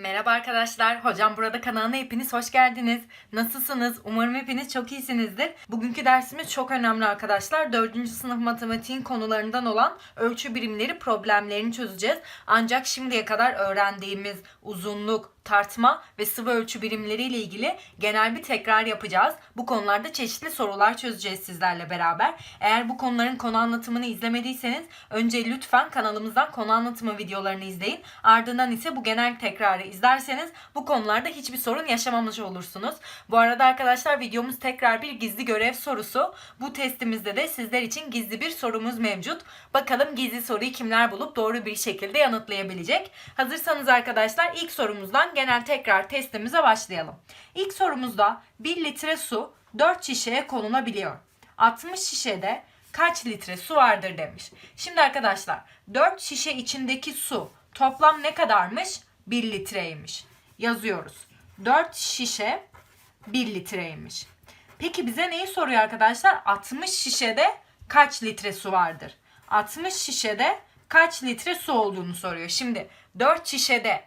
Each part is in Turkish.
Merhaba arkadaşlar. Hocam burada kanalına hepiniz hoş geldiniz. Nasılsınız? Umarım hepiniz çok iyisinizdir. Bugünkü dersimiz çok önemli arkadaşlar. 4. sınıf matematiğin konularından olan ölçü birimleri problemlerini çözeceğiz. Ancak şimdiye kadar öğrendiğimiz uzunluk, tartma ve sıvı ölçü birimleri ile ilgili genel bir tekrar yapacağız. Bu konularda çeşitli sorular çözeceğiz sizlerle beraber. Eğer bu konuların konu anlatımını izlemediyseniz önce lütfen kanalımızdan konu anlatımı videolarını izleyin. Ardından ise bu genel tekrarı izlerseniz bu konularda hiçbir sorun yaşamamış olursunuz. Bu arada arkadaşlar videomuz tekrar bir gizli görev sorusu. Bu testimizde de sizler için gizli bir sorumuz mevcut. Bakalım gizli soruyu kimler bulup doğru bir şekilde yanıtlayabilecek. Hazırsanız arkadaşlar ilk sorumuzdan genel tekrar testimize başlayalım. İlk sorumuzda 1 litre su 4 şişeye konulabiliyor. 60 şişede kaç litre su vardır demiş. Şimdi arkadaşlar 4 şişe içindeki su toplam ne kadarmış? 1 litreymiş. Yazıyoruz. 4 şişe 1 litreymiş. Peki bize neyi soruyor arkadaşlar? 60 şişede kaç litre su vardır? 60 şişede kaç litre su olduğunu soruyor. Şimdi 4 şişede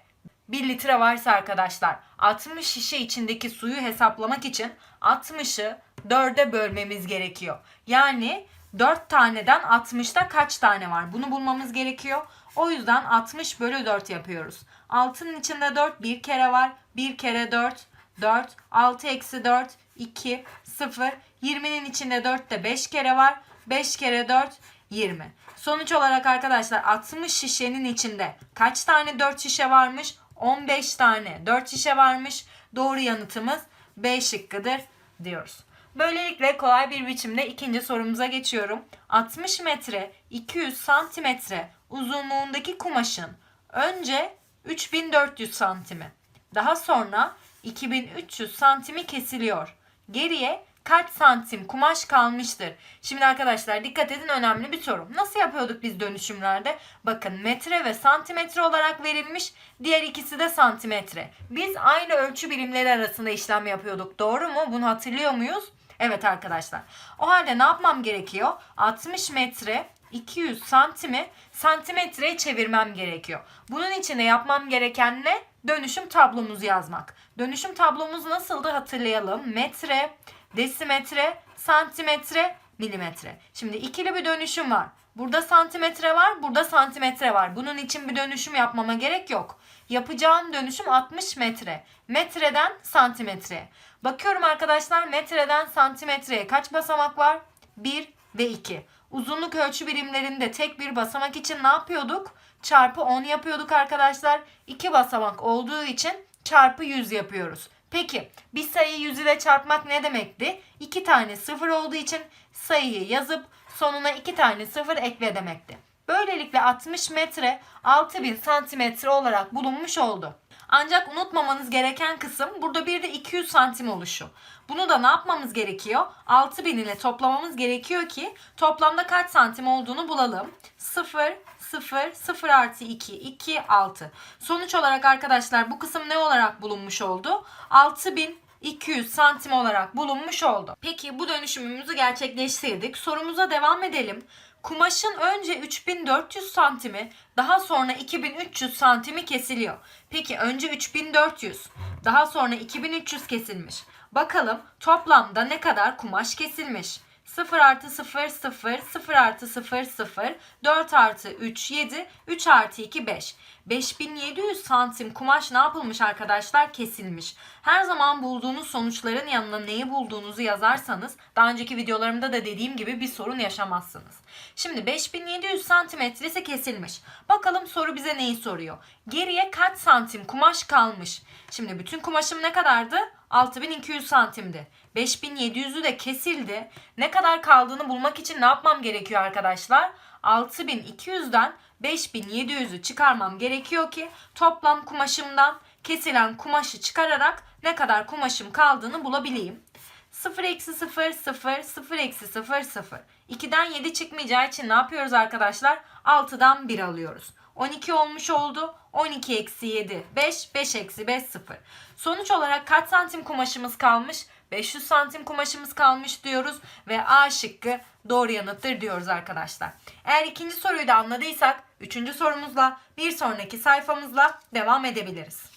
1 litre varsa arkadaşlar 60 şişe içindeki suyu hesaplamak için 60'ı 4'e bölmemiz gerekiyor. Yani 4 taneden 60'ta kaç tane var? Bunu bulmamız gerekiyor. O yüzden 60 bölü 4 yapıyoruz. 6'nın içinde 4 bir kere var. 1 kere 4 4. 6 eksi 4 2 0. 20'nin içinde 4 de 5 kere var. 5 kere 4 20. Sonuç olarak arkadaşlar 60 şişenin içinde kaç tane 4 şişe varmış? 15 tane 4 şişe varmış. Doğru yanıtımız B şıkkıdır diyoruz. Böylelikle kolay bir biçimde ikinci sorumuza geçiyorum. 60 metre 200 santimetre uzunluğundaki kumaşın önce 3400 santimi daha sonra 2300 santimi kesiliyor. Geriye kaç santim kumaş kalmıştır? Şimdi arkadaşlar dikkat edin önemli bir soru. Nasıl yapıyorduk biz dönüşümlerde? Bakın metre ve santimetre olarak verilmiş. Diğer ikisi de santimetre. Biz aynı ölçü birimleri arasında işlem yapıyorduk. Doğru mu? Bunu hatırlıyor muyuz? Evet arkadaşlar. O halde ne yapmam gerekiyor? 60 metre 200 santimi santimetreye çevirmem gerekiyor. Bunun için de yapmam gereken ne? Dönüşüm tablomuzu yazmak. Dönüşüm tablomuz nasıldı hatırlayalım. Metre, desimetre, santimetre, milimetre. Şimdi ikili bir dönüşüm var. Burada santimetre var, burada santimetre var. Bunun için bir dönüşüm yapmama gerek yok. Yapacağım dönüşüm 60 metre. Metreden santimetreye. Bakıyorum arkadaşlar metreden santimetreye kaç basamak var? 1 ve 2. Uzunluk ölçü birimlerinde tek bir basamak için ne yapıyorduk? Çarpı 10 yapıyorduk arkadaşlar. 2 basamak olduğu için çarpı 100 yapıyoruz. Peki bir sayıyı 100 ile çarpmak ne demekti? 2 tane sıfır olduğu için sayıyı yazıp sonuna 2 tane sıfır ekle demekti. Böylelikle 60 metre 6000 santimetre olarak bulunmuş oldu. Ancak unutmamanız gereken kısım burada bir de 200 santim oluşu. Bunu da ne yapmamız gerekiyor? 6000 ile toplamamız gerekiyor ki toplamda kaç santim olduğunu bulalım. 0, 0, 0 artı 2, 2, 6. Sonuç olarak arkadaşlar bu kısım ne olarak bulunmuş oldu? 6000 200 santim olarak bulunmuş oldu. Peki bu dönüşümümüzü gerçekleştirdik. Sorumuza devam edelim. Kumaşın önce 3400 santimi daha sonra 2300 santimi kesiliyor. Peki önce 3400 daha sonra 2300 kesilmiş. Bakalım toplamda ne kadar kumaş kesilmiş. 0 artı 0 0 0 artı 0 0 4 artı 3 7 3 artı 2 5 5700 santim kumaş ne yapılmış arkadaşlar kesilmiş. Her zaman bulduğunuz sonuçların yanına neyi bulduğunuzu yazarsanız daha önceki videolarımda da dediğim gibi bir sorun yaşamazsınız. Şimdi 5700 santimetresi kesilmiş. Bakalım soru bize neyi soruyor? Geriye kaç santim kumaş kalmış? Şimdi bütün kumaşım ne kadardı? 6200 santimdi. 5700'ü de kesildi. Ne kadar kaldığını bulmak için ne yapmam gerekiyor arkadaşlar? 6200'den 5700'ü çıkarmam gerekiyor ki toplam kumaşımdan kesilen kumaşı çıkararak ne kadar kumaşım kaldığını bulabileyim. 0 eksi 0 0 0 eksi 0 0. 2'den 7 çıkmayacağı için ne yapıyoruz arkadaşlar? 6'dan 1 alıyoruz. 12 olmuş oldu. 12 eksi 7 5 5 eksi 5 0. Sonuç olarak kaç santim kumaşımız kalmış? 500 santim kumaşımız kalmış diyoruz ve A şıkkı doğru yanıttır diyoruz arkadaşlar. Eğer ikinci soruyu da anladıysak üçüncü sorumuzla bir sonraki sayfamızla devam edebiliriz.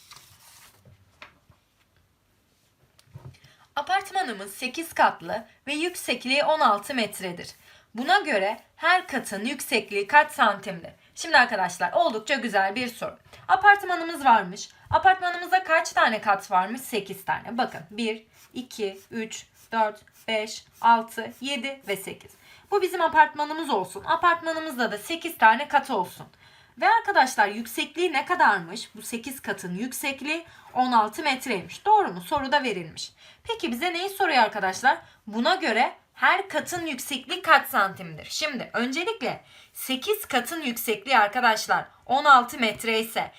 Apartmanımız 8 katlı ve yüksekliği 16 metredir. Buna göre her katın yüksekliği kaç santimdir? Şimdi arkadaşlar oldukça güzel bir soru. Apartmanımız varmış. Apartmanımızda kaç tane kat varmış? 8 tane. Bakın 1, 2, 3, 4, 5, 6, 7 ve 8. Bu bizim apartmanımız olsun. Apartmanımızda da 8 tane katı olsun. Ve arkadaşlar yüksekliği ne kadarmış? Bu 8 katın yüksekliği 16 metreymiş. Doğru mu? Soruda verilmiş. Peki bize neyi soruyor arkadaşlar? Buna göre her katın yüksekliği kaç santimdir? Şimdi öncelikle 8 katın yüksekliği arkadaşlar 16 metre ise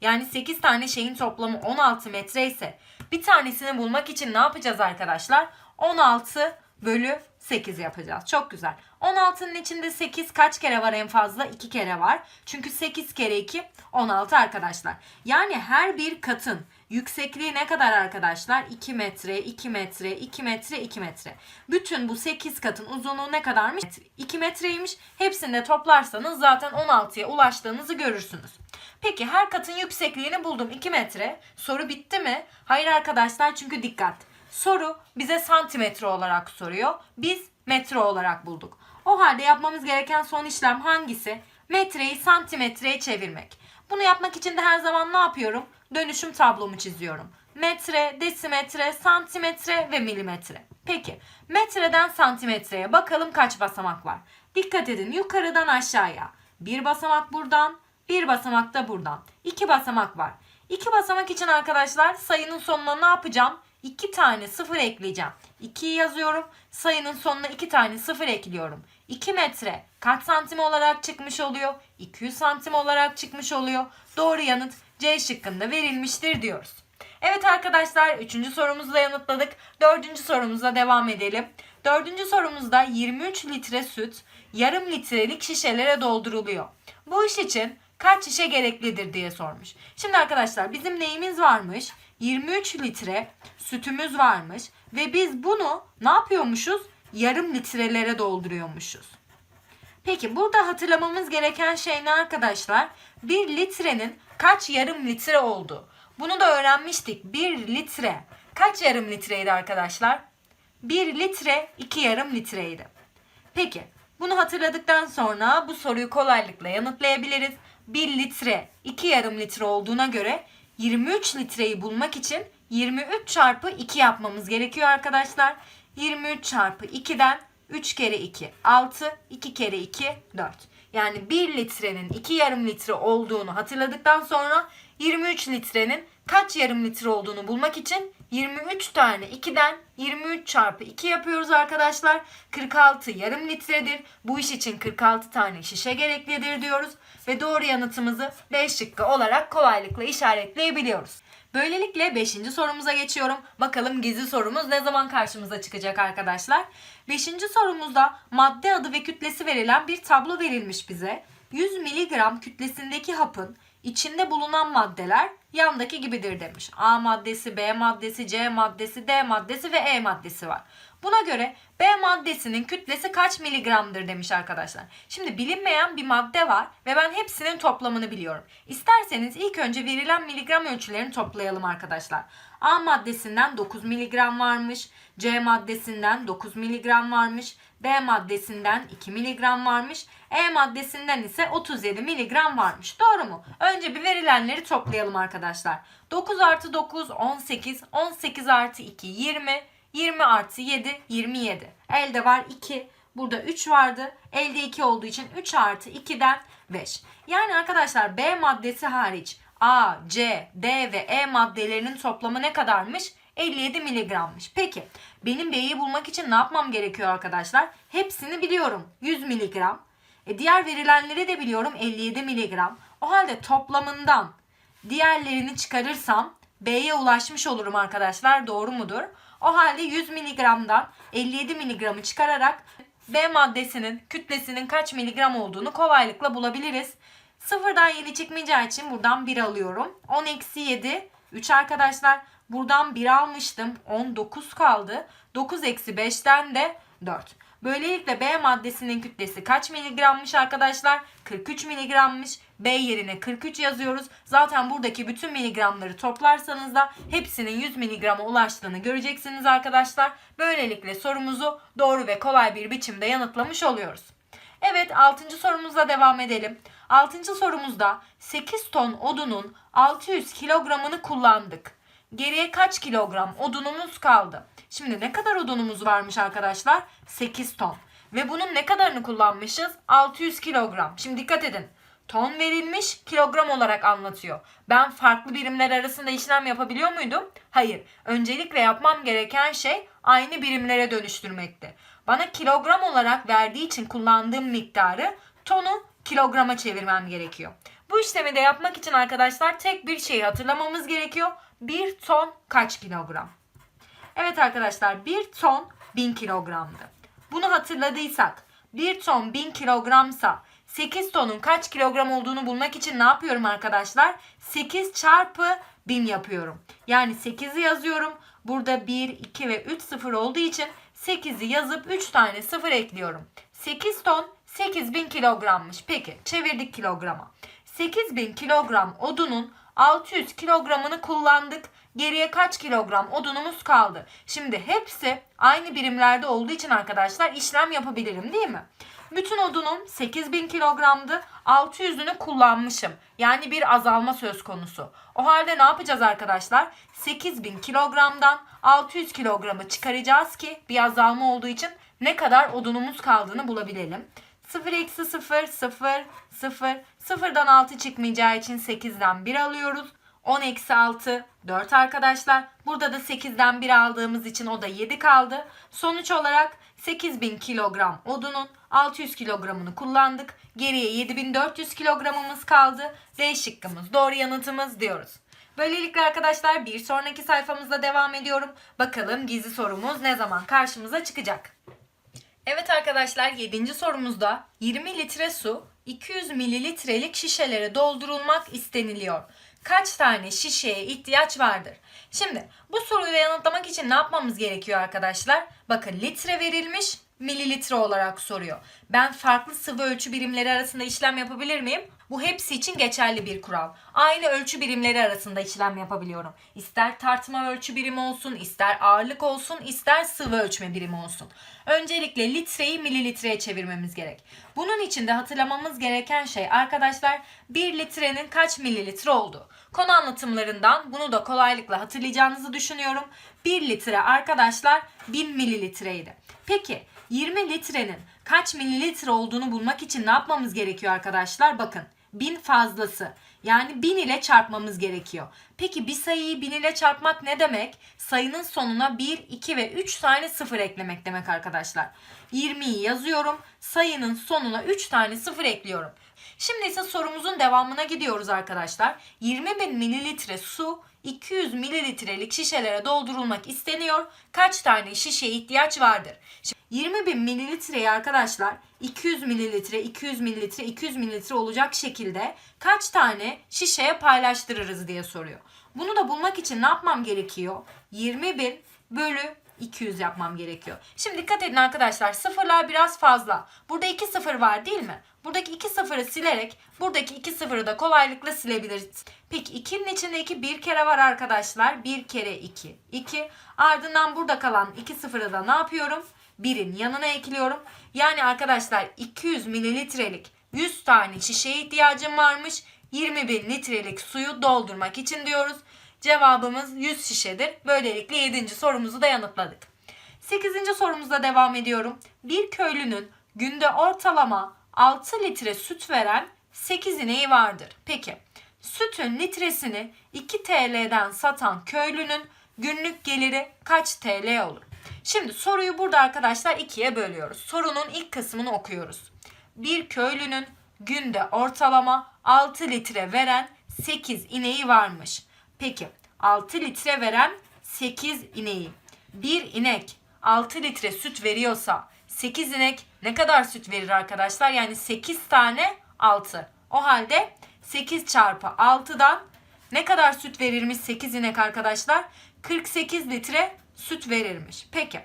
yani 8 tane şeyin toplamı 16 metre ise bir tanesini bulmak için ne yapacağız arkadaşlar? 16 bölü 8 yapacağız. Çok güzel. 16'nın içinde 8 kaç kere var en fazla? 2 kere var. Çünkü 8 kere 2 16 arkadaşlar. Yani her bir katın yüksekliği ne kadar arkadaşlar? 2 metre, 2 metre, 2 metre, 2 metre. Bütün bu 8 katın uzunluğu ne kadarmış? 2 metreymiş. Hepsini de toplarsanız zaten 16'ya ulaştığınızı görürsünüz. Peki her katın yüksekliğini buldum 2 metre. Soru bitti mi? Hayır arkadaşlar çünkü dikkat. Soru bize santimetre olarak soruyor. Biz metre olarak bulduk. O halde yapmamız gereken son işlem hangisi? Metreyi santimetreye çevirmek. Bunu yapmak için de her zaman ne yapıyorum? Dönüşüm tablomu çiziyorum. Metre, desimetre, santimetre ve milimetre. Peki metreden santimetreye bakalım kaç basamak var? Dikkat edin yukarıdan aşağıya. Bir basamak buradan, bir basamak da buradan. İki basamak var. İki basamak için arkadaşlar sayının sonuna ne yapacağım? 2 tane sıfır ekleyeceğim. 2'yi yazıyorum. Sayının sonuna 2 tane sıfır ekliyorum. 2 metre kaç santim olarak çıkmış oluyor? 200 santim olarak çıkmış oluyor. Doğru yanıt C şıkkında verilmiştir diyoruz. Evet arkadaşlar 3. sorumuzu da yanıtladık. 4. sorumuza devam edelim. 4. sorumuzda 23 litre süt yarım litrelik şişelere dolduruluyor. Bu iş için kaç şişe gereklidir diye sormuş. Şimdi arkadaşlar bizim neyimiz varmış? 23 litre sütümüz varmış ve biz bunu ne yapıyormuşuz? Yarım litrelere dolduruyormuşuz. Peki burada hatırlamamız gereken şey ne arkadaşlar? 1 litrenin kaç yarım litre olduğu. Bunu da öğrenmiştik. 1 litre kaç yarım litreydi arkadaşlar? 1 litre 2 yarım litreydi. Peki bunu hatırladıktan sonra bu soruyu kolaylıkla yanıtlayabiliriz. 1 litre 2 yarım litre olduğuna göre 23 litreyi bulmak için 23 çarpı 2 yapmamız gerekiyor arkadaşlar. 23 çarpı 2'den 3 kere 2 6 2 kere 2 4. Yani 1 litrenin 2 yarım litre olduğunu hatırladıktan sonra 23 litrenin kaç yarım litre olduğunu bulmak için 23 tane 2'den 23 çarpı 2 yapıyoruz arkadaşlar. 46 yarım litredir. Bu iş için 46 tane şişe gereklidir diyoruz. Ve doğru yanıtımızı B şıkkı olarak kolaylıkla işaretleyebiliyoruz. Böylelikle 5. sorumuza geçiyorum. Bakalım gizli sorumuz ne zaman karşımıza çıkacak arkadaşlar. 5. sorumuzda madde adı ve kütlesi verilen bir tablo verilmiş bize. 100 mg kütlesindeki hapın içinde bulunan maddeler yandaki gibidir demiş. A maddesi, B maddesi, C maddesi, D maddesi ve E maddesi var. Buna göre B maddesinin kütlesi kaç miligramdır demiş arkadaşlar. Şimdi bilinmeyen bir madde var ve ben hepsinin toplamını biliyorum. İsterseniz ilk önce verilen miligram ölçülerini toplayalım arkadaşlar. A maddesinden 9 miligram varmış. C maddesinden 9 miligram varmış. B maddesinden 2 miligram varmış. E maddesinden ise 37 miligram varmış. Doğru mu? Önce bir verilenleri toplayalım arkadaşlar. 9 artı 9 18. 18 artı 2 20. 20 artı 7 27. Elde var 2. Burada 3 vardı. Elde 2 olduğu için 3 artı 2'den 5. Yani arkadaşlar B maddesi hariç A, C, D ve E maddelerinin toplamı ne kadarmış? 57 miligrammış. Peki benim B'yi bulmak için ne yapmam gerekiyor arkadaşlar? Hepsini biliyorum. 100 miligram. E, diğer verilenleri de biliyorum 57 miligram. O halde toplamından diğerlerini çıkarırsam B'ye ulaşmış olurum arkadaşlar. Doğru mudur? O halde 100 miligramdan 57 miligramı çıkararak B maddesinin kütlesinin kaç miligram olduğunu kolaylıkla bulabiliriz. Sıfırdan 7 çıkmayacağı için buradan 1 alıyorum. 10 eksi 7 3 arkadaşlar. Buradan 1 almıştım. 19 kaldı. 9 eksi 5'ten de 4. Böylelikle B maddesinin kütlesi kaç miligrammış arkadaşlar? 43 miligrammış. B yerine 43 yazıyoruz. Zaten buradaki bütün miligramları toplarsanız da hepsinin 100 miligrama ulaştığını göreceksiniz arkadaşlar. Böylelikle sorumuzu doğru ve kolay bir biçimde yanıtlamış oluyoruz. Evet 6. sorumuzla devam edelim. 6. sorumuzda 8 ton odunun 600 kilogramını kullandık. Geriye kaç kilogram odunumuz kaldı? Şimdi ne kadar odunumuz varmış arkadaşlar? 8 ton. Ve bunun ne kadarını kullanmışız? 600 kilogram. Şimdi dikkat edin. Ton verilmiş, kilogram olarak anlatıyor. Ben farklı birimler arasında işlem yapabiliyor muydum? Hayır. Öncelikle yapmam gereken şey aynı birimlere dönüştürmekti. Bana kilogram olarak verdiği için kullandığım miktarı tonu kilograma çevirmem gerekiyor. Bu işlemi de yapmak için arkadaşlar tek bir şeyi hatırlamamız gerekiyor. 1 ton kaç kilogram? Evet arkadaşlar 1 ton 1000 kilogramdı. Bunu hatırladıysak 1 ton 1000 kilogramsa 8 tonun kaç kilogram olduğunu bulmak için ne yapıyorum arkadaşlar? 8 çarpı 1000 yapıyorum. Yani 8'i yazıyorum. Burada 1, 2 ve 3 sıfır olduğu için 8'i yazıp 3 tane sıfır ekliyorum. 8 ton 8000 kilogrammış. Peki çevirdik kilograma. 8000 kilogram odunun 600 kilogramını kullandık. Geriye kaç kilogram odunumuz kaldı? Şimdi hepsi aynı birimlerde olduğu için arkadaşlar işlem yapabilirim değil mi? Bütün odunum 8000 kilogramdı. 600'ünü kullanmışım. Yani bir azalma söz konusu. O halde ne yapacağız arkadaşlar? 8000 kilogramdan 600 kilogramı çıkaracağız ki bir azalma olduğu için ne kadar odunumuz kaldığını bulabilelim. 0 eksi 0 0 0 0'dan 6 çıkmayacağı için 8'den 1 alıyoruz. 10 eksi 6 4 arkadaşlar. Burada da 8'den 1 aldığımız için o da 7 kaldı. Sonuç olarak 8000 kilogram odunun 600 kilogramını kullandık. Geriye 7400 kilogramımız kaldı. D şıkkımız doğru yanıtımız diyoruz. Böylelikle arkadaşlar bir sonraki sayfamızda devam ediyorum. Bakalım gizli sorumuz ne zaman karşımıza çıkacak. Evet arkadaşlar 7. sorumuzda 20 litre su 200 mililitrelik şişelere doldurulmak isteniliyor. Kaç tane şişeye ihtiyaç vardır? Şimdi bu soruyu yanıtlamak için ne yapmamız gerekiyor arkadaşlar? Bakın litre verilmiş mililitre olarak soruyor. Ben farklı sıvı ölçü birimleri arasında işlem yapabilir miyim? Bu hepsi için geçerli bir kural. Aynı ölçü birimleri arasında işlem yapabiliyorum. İster tartma ölçü birimi olsun, ister ağırlık olsun, ister sıvı ölçme birimi olsun. Öncelikle litreyi mililitreye çevirmemiz gerek. Bunun için de hatırlamamız gereken şey arkadaşlar 1 litrenin kaç mililitre olduğu. Konu anlatımlarından bunu da kolaylıkla hatırlayacağınızı düşünüyorum. 1 litre arkadaşlar 1000 mililitreydi. Peki 20 litrenin kaç mililitre olduğunu bulmak için ne yapmamız gerekiyor arkadaşlar? Bakın 1000 fazlası. Yani 1000 ile çarpmamız gerekiyor. Peki bir sayıyı 1000 ile çarpmak ne demek? Sayının sonuna 1, 2 ve 3 tane sıfır eklemek demek arkadaşlar. 20'yi yazıyorum. Sayının sonuna 3 tane sıfır ekliyorum. Şimdi ise sorumuzun devamına gidiyoruz arkadaşlar. 20 bin mililitre su 200 mililitrelik şişelere doldurulmak isteniyor. Kaç tane şişeye ihtiyaç vardır? Şimdi 20 bin mililitreyi arkadaşlar 200 mililitre, 200 mililitre, 200 mililitre olacak şekilde kaç tane şişeye paylaştırırız diye soruyor. Bunu da bulmak için ne yapmam gerekiyor? 20 bin bölü 200 yapmam gerekiyor. Şimdi dikkat edin arkadaşlar sıfırlar biraz fazla. Burada 2 sıfır var değil mi? Buradaki 2 sıfırı silerek buradaki 2 sıfırı da kolaylıkla silebiliriz. Peki 2'nin içinde 2 bir kere var arkadaşlar. 1 kere 2. 2. Ardından burada kalan 2 sıfırı da ne yapıyorum? 1'in yanına ekliyorum. Yani arkadaşlar 200 mililitrelik 100 tane şişeye ihtiyacım varmış. 20 bin litrelik suyu doldurmak için diyoruz. Cevabımız 100 şişedir. Böylelikle 7. sorumuzu da yanıtladık. 8. sorumuzda devam ediyorum. Bir köylünün günde ortalama 6 litre süt veren 8 ineği vardır. Peki sütün litresini 2 TL'den satan köylünün günlük geliri kaç TL olur? Şimdi soruyu burada arkadaşlar ikiye bölüyoruz. Sorunun ilk kısmını okuyoruz. Bir köylünün günde ortalama 6 litre veren 8 ineği varmış. Peki 6 litre veren 8 ineği. Bir inek 6 litre süt veriyorsa 8 inek ne kadar süt verir arkadaşlar? Yani 8 tane 6. O halde 8 çarpı 6'dan ne kadar süt verirmiş 8 inek arkadaşlar? 48 litre süt verirmiş. Peki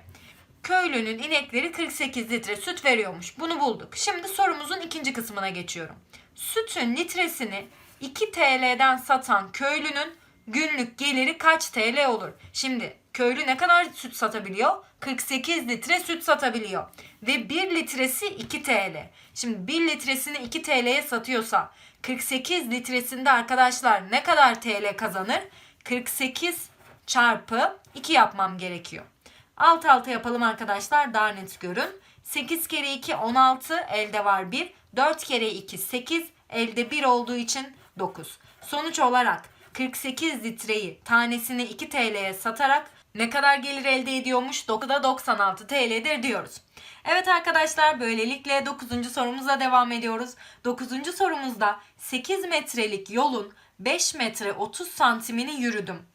köylünün inekleri 48 litre süt veriyormuş. Bunu bulduk. Şimdi sorumuzun ikinci kısmına geçiyorum. Sütün litresini 2 TL'den satan köylünün günlük geliri kaç TL olur? Şimdi köylü ne kadar süt satabiliyor? 48 litre süt satabiliyor. Ve 1 litresi 2 TL. Şimdi 1 litresini 2 TL'ye satıyorsa 48 litresinde arkadaşlar ne kadar TL kazanır? 48 çarpı 2 yapmam gerekiyor. Alt alta yapalım arkadaşlar daha net görün. 8 kere 2 16 elde var 1. 4 kere 2 8 elde 1 olduğu için 9. Sonuç olarak 48 litreyi tanesini 2 TL'ye satarak ne kadar gelir elde ediyormuş? 9'da 96 TL'dir diyoruz. Evet arkadaşlar böylelikle 9. sorumuzla devam ediyoruz. 9. sorumuzda 8 metrelik yolun 5 metre 30 santimini yürüdüm.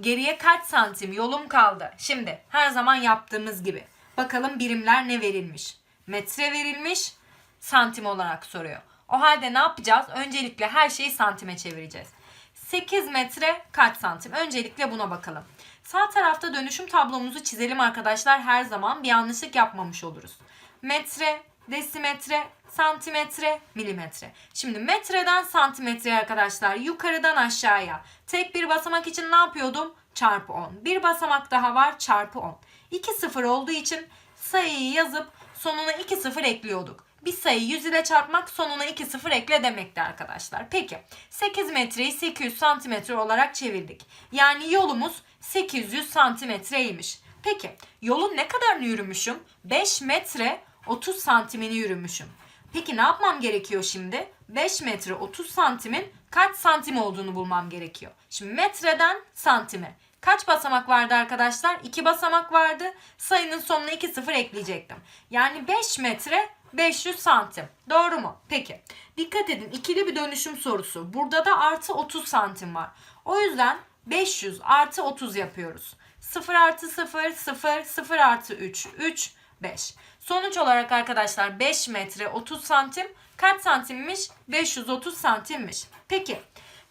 Geriye kaç santim yolum kaldı? Şimdi her zaman yaptığımız gibi. Bakalım birimler ne verilmiş? Metre verilmiş, santim olarak soruyor. O halde ne yapacağız? Öncelikle her şeyi santime çevireceğiz. 8 metre kaç santim? Öncelikle buna bakalım. Sağ tarafta dönüşüm tablomuzu çizelim arkadaşlar. Her zaman bir yanlışlık yapmamış oluruz. Metre, desimetre, santimetre, milimetre. Şimdi metreden santimetreye arkadaşlar yukarıdan aşağıya. Tek bir basamak için ne yapıyordum? Çarpı 10. Bir basamak daha var çarpı 10. 2 sıfır olduğu için sayıyı yazıp sonuna 2 sıfır ekliyorduk. Bir sayı 100 ile çarpmak sonuna 2 sıfır ekle demekti arkadaşlar. Peki 8 metreyi 800 santimetre olarak çevirdik. Yani yolumuz 800 santimetreymiş. Peki yolun ne kadarını yürümüşüm? 5 metre 30 santimini yürümüşüm. Peki ne yapmam gerekiyor şimdi? 5 metre 30 santimin kaç santim olduğunu bulmam gerekiyor. Şimdi metreden santime. Kaç basamak vardı arkadaşlar? 2 basamak vardı. Sayının sonuna 2 sıfır ekleyecektim. Yani 5 metre 500 santim. Doğru mu? Peki. Dikkat edin ikili bir dönüşüm sorusu. Burada da artı 30 santim var. O yüzden 500 artı 30 yapıyoruz. 0 artı 0, 0, 0 artı 3, 3, 5. Sonuç olarak arkadaşlar 5 metre 30 santim kaç santimmiş? 530 santimmiş. Peki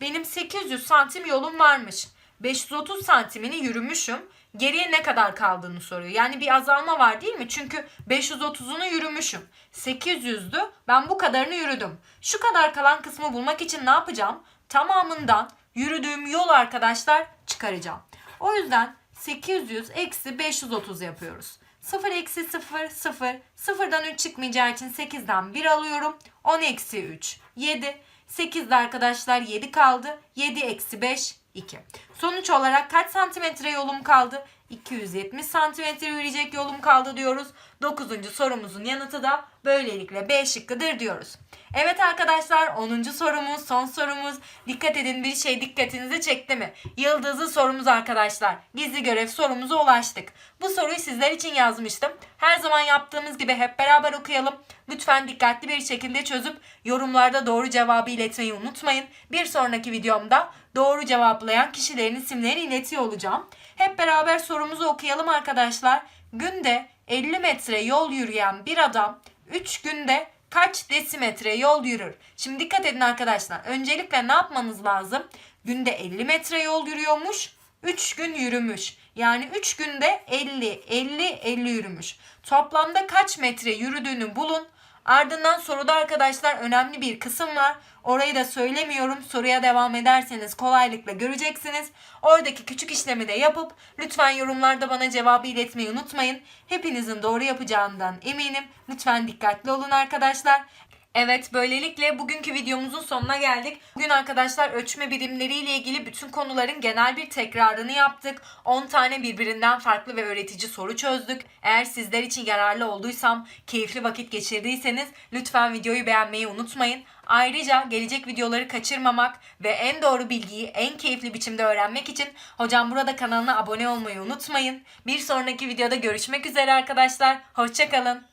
benim 800 santim yolum varmış. 530 santimini yürümüşüm. Geriye ne kadar kaldığını soruyor. Yani bir azalma var değil mi? Çünkü 530'unu yürümüşüm. 800'dü. Ben bu kadarını yürüdüm. Şu kadar kalan kısmı bulmak için ne yapacağım? Tamamından yürüdüğüm yol arkadaşlar çıkaracağım. O yüzden 800 eksi 530 yapıyoruz. 0 eksi 0 0. 0'dan 3 çıkmayacağı için 8'den 1 alıyorum. 10 eksi 3 7. 8'de arkadaşlar 7 kaldı. 7 eksi 5 2. Sonuç olarak kaç santimetre yolum kaldı? 270 santimetre yürüyecek yolum kaldı diyoruz. 9. sorumuzun yanıtı da böylelikle B şıkkıdır diyoruz. Evet arkadaşlar 10. sorumuz son sorumuz. Dikkat edin bir şey dikkatinizi çekti mi? Yıldızlı sorumuz arkadaşlar. Gizli görev sorumuza ulaştık. Bu soruyu sizler için yazmıştım. Her zaman yaptığımız gibi hep beraber okuyalım. Lütfen dikkatli bir şekilde çözüp yorumlarda doğru cevabı iletmeyi unutmayın. Bir sonraki videomda doğru cevaplayan kişilerin isimlerini iletiyor olacağım. Hep beraber sorumuzu okuyalım arkadaşlar. Günde 50 metre yol yürüyen bir adam 3 günde kaç desimetre yol yürür? Şimdi dikkat edin arkadaşlar. Öncelikle ne yapmanız lazım? Günde 50 metre yol yürüyormuş. 3 gün yürümüş. Yani 3 günde 50, 50, 50 yürümüş. Toplamda kaç metre yürüdüğünü bulun. Ardından soruda arkadaşlar önemli bir kısım var. Orayı da söylemiyorum. Soruya devam ederseniz kolaylıkla göreceksiniz. Oradaki küçük işlemi de yapıp lütfen yorumlarda bana cevabı iletmeyi unutmayın. Hepinizin doğru yapacağından eminim. Lütfen dikkatli olun arkadaşlar. Evet böylelikle bugünkü videomuzun sonuna geldik. Bugün arkadaşlar ölçme birimleriyle ilgili bütün konuların genel bir tekrarını yaptık. 10 tane birbirinden farklı ve öğretici soru çözdük. Eğer sizler için yararlı olduysam, keyifli vakit geçirdiyseniz lütfen videoyu beğenmeyi unutmayın. Ayrıca gelecek videoları kaçırmamak ve en doğru bilgiyi en keyifli biçimde öğrenmek için hocam burada kanalına abone olmayı unutmayın. Bir sonraki videoda görüşmek üzere arkadaşlar. Hoşçakalın.